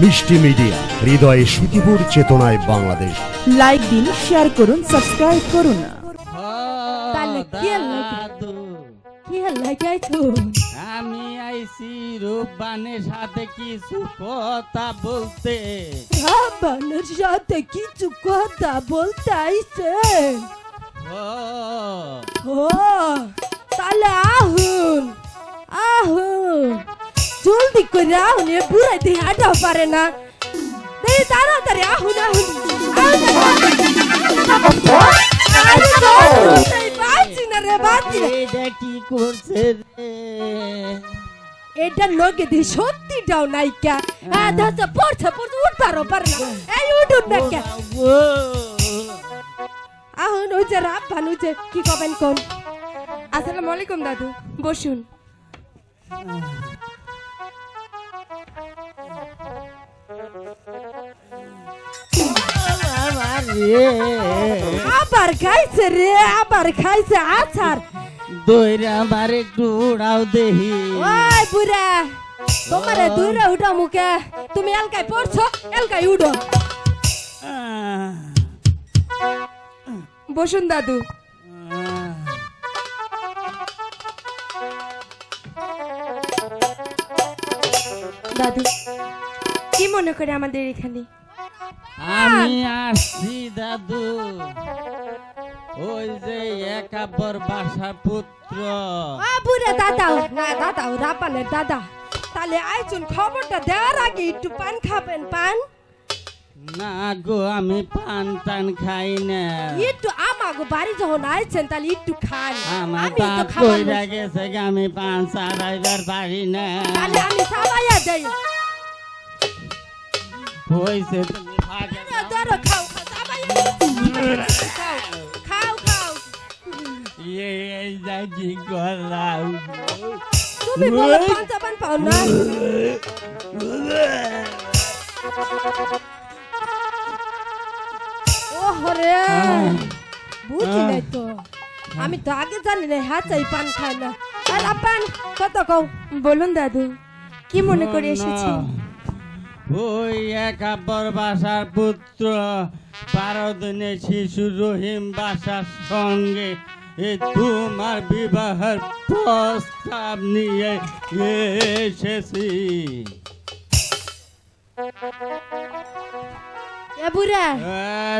মিষ্টি মিডিয়া হৃদয়ে সুখীপুর চেতনায় বাংলাদেশ। লাইক দিন শেয়ার করুন সাবস্ক্রাইব করুন। তাহলে কি আর লাগে? দাদু। কি লাগাইছো আমি আইছি রূপবানের সাথে কিছু কথা বলতে। রাবানের সাথে কিছু কথা বলতে আইছেন ও। ও তাহলে আহুন আহুন জলদি করে আহুন এ বুড়াই দিয়ে হাঁটা পারে না। তাড়াতাড়ি আহুন আহুন। এটা নগে দিয়ে সত্যিটাও নাইকা হ্যাঁ দাদা পড়ছে পড়ছে উঠ পারো পারে না। এই উঠুন না কে। ও, আহুন ওই যে রাব ভানু যে কি কবেন কোন? আসসালামু আলাইকুম দাদু। বসুন। আবার খাইছে রে আবার খাইছে আছার দইরা আমার একটু উড়াও দেহি। ওই বুড়া তোমারে দূরে উঠো মুখে। তুমি এলকাই পড়ছো এলকাই উঠো। বসুন দাদু। দাদু কি মনে করে আমাদের এখানে? আমি আসছি। দাদু। ওই যে একাব্বর বাসার পুত্র। আ বুড়া দাদাও। না দাদাও রাপানের দাদা। তাহলে আইচুন খবরটা দেওয়ার আগে একটু পান খাবেন পান? না গো আমি পান টান খাই না। একটু আমাগো বাড়ি যখন আইছেন তাহলে একটু খান। আমার আমি তো বাপ কইরা গেছে আমি পান চাড়াইবার পারি না। তাহলে আমি সাবাইয়া দেই। হইছে তুমি ভাগে খাও খাও খাও। এই কি করলাম তুমি বলো পান পাও না ওহরে বুঝি নাই তো আমি তো আগে জানি না হ্যাঁ চাই পান খায় না। আর পান কত কও বলুন দাদু কি মনে করে এসেছেন? ওই একাব্বর বাসার পুত্র বারো দিনের শিশু রহিম বাসার সঙ্গে এ তোমার বিবাহের প্রস্তাব নিয়ে এসেছি।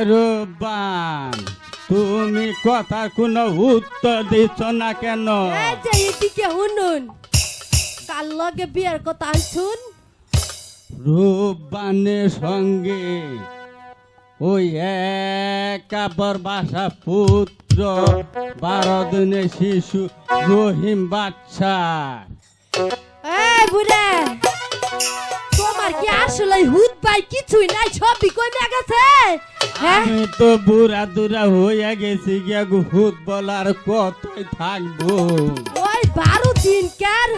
রূপবান তুমি কথা কোনো উত্তর দিচ্ছ না কেন? কাল লগে বিয়ের কথা আনছুন রূপবানের সঙ্গে ওই একাবর বাসা পুত্র বারো দিনের শিশু রহিম বাচ্চা তোমার কি আসলে হুদ ভাই কিছুই নাই সবই কমে গেছে? হ্যাঁ? আমি তো বুড়া দুরা হইয়া গেছি গিয়া ভূত বলার কতই থাকব। ওই বারো দিন কার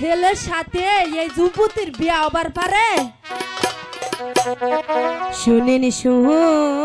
ছেলের সাথে এই যুবতীর বিয়া হবার পারে? শুনিনি শুন।